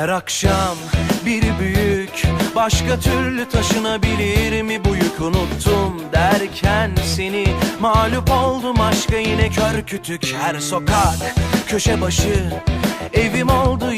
Her akşam bir büyük Başka türlü taşınabilir mi bu yük? Unuttum derken seni. Mağlup oldum aşka yine kör kütük. Her sokak Köşe başı evim oldu